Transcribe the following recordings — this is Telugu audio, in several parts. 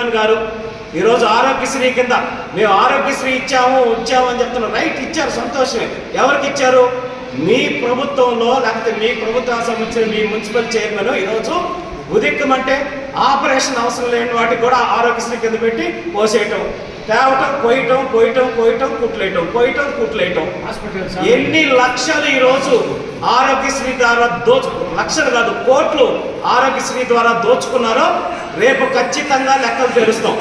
గారు ఈరోజు ఆరోగ్యశ్రీ కింద మేము ఆరోగ్యశ్రీ ఇచ్చాము ఇచ్చాము అని చెప్తున్నారు రైట్ ఇచ్చారు సంతోషమే. ఎవరికి ఇచ్చారు? మీ ప్రభుత్వంలో లేకపోతే మీ ప్రభుత్వానికి సంబంధించిన మీ మున్సిపల్ చైర్మన్ ఈరోజు ఉదిక్కమంటే ఆపరేషన్ అవసరం లేని వాటికి కూడా ఆరోగ్యశ్రీ కింద పెట్టి పోసేయటం. తేవటం కొయ్యటం కొయ్యటం కొయ్యటం కుట్లేయటం కొయ్యటం కుట్లేయటం. ఎన్ని లక్షలు ఈరోజు ఆరోగ్యశ్రీ ద్వారా దోచు లక్షలు కాదు కోట్లు ఆరోగ్యశ్రీ ద్వారా దోచుకున్నారో రేపు ఖచ్చితంగా లెక్కలు తెలుస్తాం.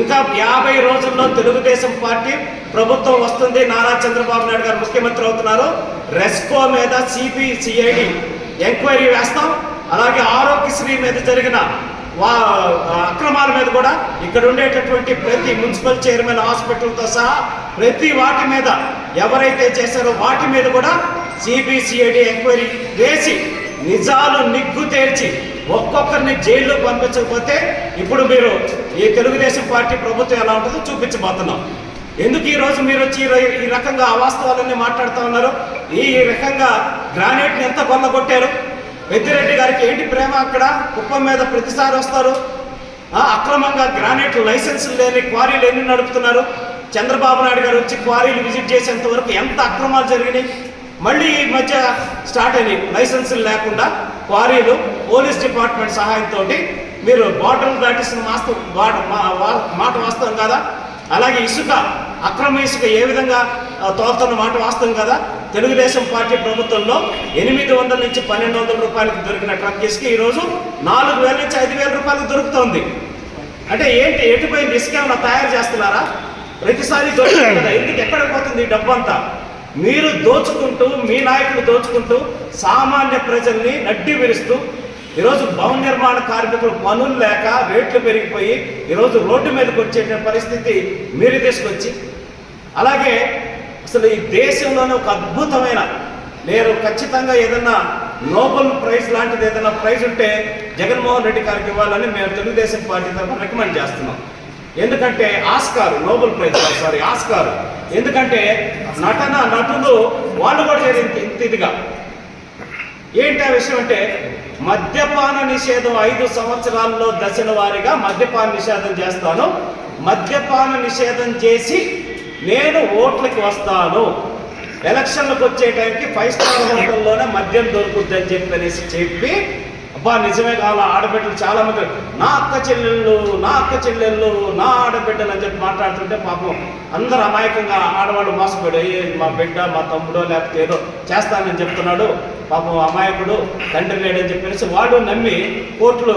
ఇంకా యాభై రోజుల్లో తెలుగుదేశం పార్టీ ప్రభుత్వం వస్తుంది. నారా చంద్రబాబు నాయుడు గారు ముఖ్యమంత్రి అవుతున్నారు. రెస్కో మీద సిబి సిఐడి ఎంక్వైరీ వేస్తాం. అలాగే ఆరోగ్యశ్రీ మీద జరిగిన వా అక్రమాల మీద కూడా ఇక్కడ ఉండేటటువంటి ప్రతి మున్సిపల్ చైర్మన్ హాస్పిటల్తో సహా ప్రతి వాటి మీద ఎవరైతే చేశారో వాటి మీద కూడా సిబిసిఐడి ఎంక్వైరీ వేసి నిజాలు నిగ్గు తేల్చి ఒక్కొక్కరిని జైల్లో పంపించకపోతే ఇప్పుడు మీరు ఈ తెలుగుదేశం పార్టీ ప్రభుత్వం ఎలా ఉంటుందో చూపించబోతున్నాం. ఎందుకు ఈ రోజు మీరు వచ్చి ఈ రకంగా అవాస్తవాలన్నీ మాట్లాడుతూ ఉన్నారు? ఈ రకంగా గ్రానైట్ని ఎంత కొల్లగొట్టారు? పెద్దిరెడ్డి గారికి ఏంటి ప్రేమ అక్కడ? కుప్పం మీద ప్రతిసారి వస్తారు. అక్రమంగా గ్రానైట్ లైసెన్స్ లేని క్వారీలు ఎన్ని నడుపుతున్నారు? చంద్రబాబు నాయుడు గారు వచ్చి క్వారీలు విజిట్ చేసేంత వరకు ఎంత అక్రమాలు జరిగినాయి? మళ్ళీ ఈ మధ్య స్టార్ట్ అయినాయి లైసెన్సులు లేకుండా. క్వారీలు పోలీస్ డిపార్ట్మెంట్ సహాయంతో మీరు బార్డర్లు దాటిస్తున్న మాస్తం బాట మా- మాట వాస్తవం కదా? అలాగే ఇసుక అక్రమ ఇసుక ఏ విధంగా తోలుతున్న మాట వాస్తవం కదా? తెలుగుదేశం పార్టీ ప్రభుత్వంలో ఎనిమిది వందల నుంచి పన్నెండు వందల రూపాయలకు దొరికిన ట్రక్ ఇసుక ఈరోజు నాలుగు వేల నుంచి ఐదు వేల రూపాయలకు దొరుకుతోంది. అంటే ఏంటి ఎటుపై ఇసుక ఏమైనా తయారు చేస్తున్నారా? ప్రతిసారి దొరుకుతుంది ఎందుకు? ఎక్కడ పోతుంది ఈ డబ్బు అంతా? మీరు దోచుకుంటూ మీ నాయకులు దోచుకుంటూ సామాన్య ప్రజల్ని నడ్డి విరుస్తూ ఈరోజు భవన నిర్మాణ కార్మికులు పనులు లేక రేట్లు పెరిగిపోయి ఈరోజు రోడ్డు మీదకి వచ్చే పరిస్థితి మీరు తీసుకొచ్చి అలాగే అసలు ఈ దేశంలోనే ఒక అద్భుతమైన నేను ఖచ్చితంగా ఏదన్నా నోబెల్ ప్రైజ్ లాంటిది ఏదైనా ప్రైజ్ ఉంటే జగన్మోహన్ రెడ్డి గారికి ఇవ్వాలని మేము తెలుగుదేశం పార్టీ తరఫున రికమెండ్ చేస్తున్నాం. ఎందుకంటే Oscar Nobel prize sorry Oscar. ఎందుకంటే నటన నటులు వాళ్ళు కూడా చేరింది ఇంత ఇదిగా. ఏంటి ఆ విషయం అంటే మద్యపాన నిషేధం ఐదు సంవత్సరాల్లో దశల వారీగా మద్యపాన నిషేధం చేస్తాను. మద్యపాన నిషేధం చేసి నేను ఓట్లకి వస్తాను. ఎలక్షన్లకు వచ్చే టైంకి ఫైవ్ స్టార్ హోటల్లోనే మద్యం దొరుకుద్ది అని చెప్పనేసి చెప్పి అబ్బా నిజమే కావాలా? ఆడబిడ్డలు చాలా మంది నా అక్క చెల్లెళ్ళు నా అక్క చెల్లెళ్ళు నా ఆడబిడ్డలు అని చెప్పి మాట్లాడుతుంటే పాపం అందరు అమాయకంగా ఆడవాళ్ళు మోసపోయాడు "ఏ, మా బిడ్డ మా తమ్ముడో లేకపోతే ఏదో చేస్తానని చెప్తున్నాడు. పాపం అమాయకుడు తండ్రి లేడని చెప్పేసి వాడు నమ్మి కోర్టులు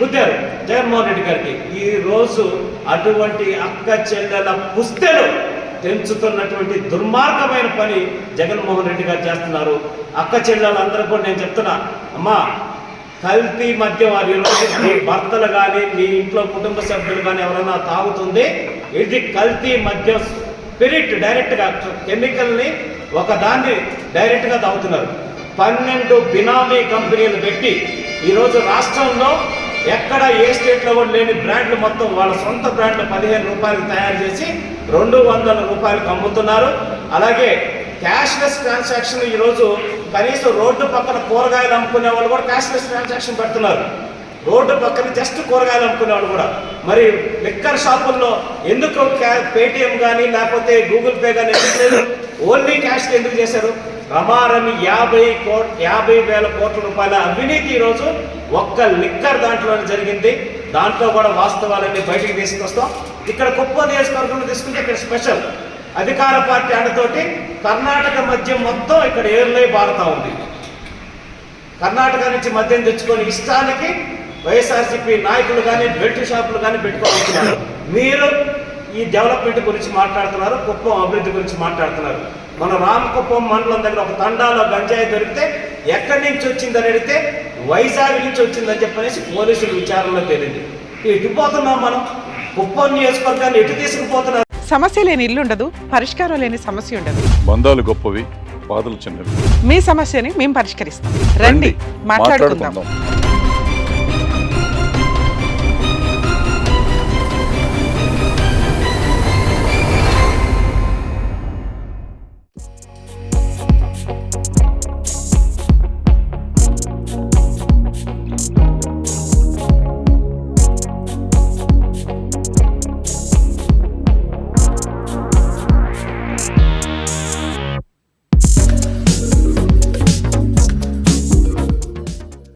బుద్ధారు గుద్దారు జగన్మోహన్ రెడ్డి గారికి. ఈ రోజు అటువంటి అక్క చెల్లెల పుస్తెలు తెంచుతున్నటువంటి దుర్మార్గమైన పని జగన్మోహన్ రెడ్డి గారు చేస్తున్నారు. అక్క చెల్లెలందరూ కూడా నేను చెప్తున్నా అమ్మా కల్తీ మధ్య వారి మీ భర్తలు కానీ మీ ఇంట్లో కుటుంబ సభ్యులు కానీ ఎవరైనా తాగుతుంది ఇది కల్తీ మధ్య స్పిరిట్ డైరెక్ట్గా కెమికల్ని ఒక దాన్ని డైరెక్ట్గా తాగుతున్నారు. పన్నెండు బినామీ కంపెనీలు పెట్టి ఈరోజు రాష్ట్రంలో ఎక్కడ ఏ స్టేట్లో కూడా లేని బ్రాండ్లు మొత్తం వాళ్ళ సొంత బ్రాండ్లు పదిహేను రూపాయలు తయారు చేసి రెండు వందల రూపాయలకు అమ్ముతున్నారు అలాగే క్యాష్లెస్ ట్రాన్సాక్షన్ ఈరోజు కనీసం రోడ్డు పక్కన కూరగాయలు అమ్ముకునే వాళ్ళు కూడా క్యాష్లెస్ ట్రాన్సాక్షన్ పెడుతున్నారు. రోడ్డు పక్కన జస్ట్ కూరగాయలు అమ్ముకునేవాడు కూడా. మరి లిక్కర్ షాపుల్లో ఎందుకు పేటిఎం కానీ లేకపోతే గూగుల్ పే కానీ ఎందుకు లేదు? ఓన్లీ క్యాష్ ఎందుకు చేశారు? రమారమి యాభై కోట్ యాభై వేల కోట్ల రూపాయల అవినీతి ఈరోజు ఒక్క లిక్కర్ దాంట్లోనే జరిగింది. దాంట్లో కూడా వాస్తవాలన్నీ బయటికి తీసుకొస్తాం. ఇక్కడ కుప్ప నియోజకవర్గంలో తీసుకుంటే ఇక్కడ స్పెషల్. అధికార పార్టీ అండతోటి కర్ణాటక మద్యం మొత్తం ఇక్కడ ఏర్లై బారుతా ఉంది. కర్ణాటక నుంచి మద్యం తెచ్చుకొని ఇష్టానికి వైఎస్ఆర్సీపీ నాయకులు కానీ బెల్ట్ షాపులు కానీ పెట్టుకోవాలనుకున్నారు మీరు ఈ డెవలప్మెంట్ గురించి మాట్లాడుతున్నారు కుప్పం అభివృద్ధి గురించి మాట్లాడుతున్నారు. మన రామకుప్పం మండలం దగ్గర ఒక తండాలో గంజాయి దొరికితే ఎక్కడి నుంచి వచ్చిందని అడిగితే వైజాగ్ నుంచి వచ్చిందని చెప్పనేసి పోలీసులు విచారణలో తేలింది. ఎటు పోతున్నాం మనం. కుప్పం నియోజకవర్గాన్ని ఎటు తీసుకుపోతున్నారు? సమస్య లేని ఇల్లు ఉండదు పరిష్కారం లేని సమస్య ఉండదు. బంధాలు గొప్పవి బాధలు చిన్నవి. మీ సమస్యని మేము పరిష్కరిస్తాం. రండి మాట్లాడుకుందాం. మాట్లాడుకుందాం.